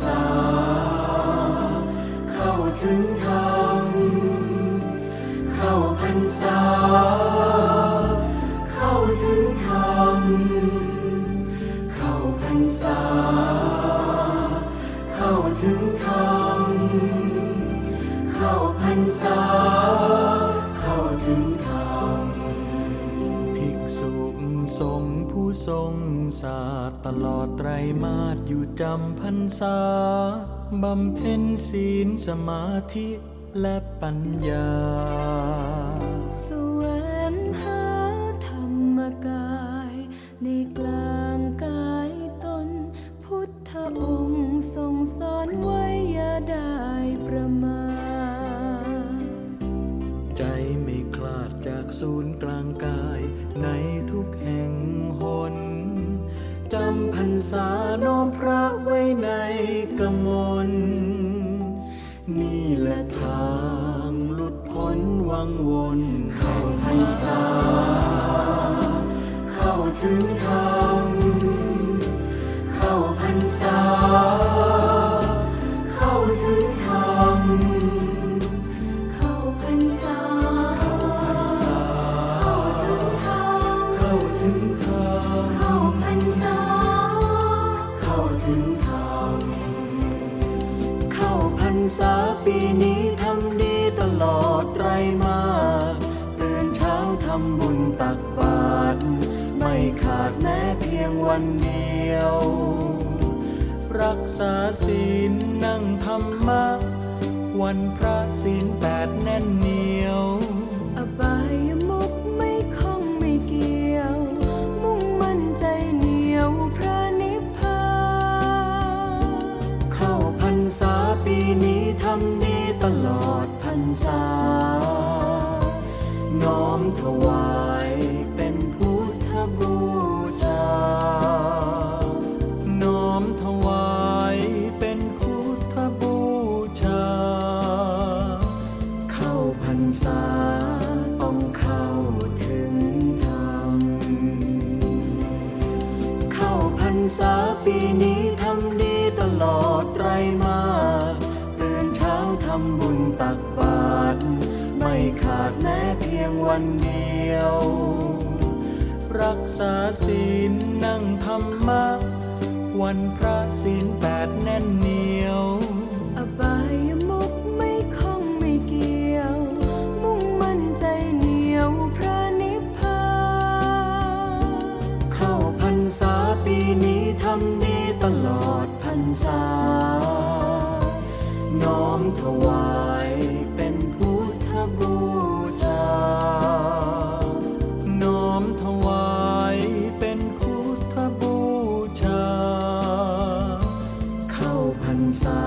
ษา เข้าถึงธรรม เข้าพรรษา เข้าถึงธรรม เข้าพรรษา เข้าถึงธรรม เข้าพรรษา สงผู้ทรงศาสตร์ตลอดไตรมาสอยู่จำพรรษา บำเพ็ญศีลสมาธิและปัญญา สวงหาธรรมกาย ในกลางกายตน พุทธองค์ทรงสอนไว้อย่าได้ประมาท ศูนย์กลางกายในทุกแห่งหนจำพรรษาน้อมพระไว้ในกมลนี่แหละทางหลุดพ้นวังวนเข้าพรรษา เข้าถึงทาง ษาปีนี้ทำดีตลอดไรมากตื่นเช้าทำบุญตักบาตรไม่ขาดแม้เพียงวันเดียว รักษาศีลนั่งธรรมะ วันพระศีลแปดแน่นเนีย ปีนี้ทำดีตลอดพรรษา น้อมถวายเป็นพุทธบูชา น้อมถวายเป็นพุทธบูชา เข้าพรรษาต้องเข้าถึงธรรม เข้าพรรษาปีนี้ทำ ตักบาตรไม่ขาดแม้เพียงวันเดียว รักษาศีลนั่งธรรมะ วันพระศีลแปดแน่นเหนียว อบายมุกไม่คล้องไม่เกี่ยว มุ่งมั่นใจเหนียวพระนิพพานเข้าพรรษาปีนี้ทำดีตลอดพรรษา น้อมถวาย ษา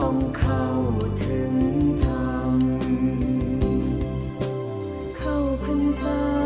ต้องเข้าถึงธรรมเข้าพรรษา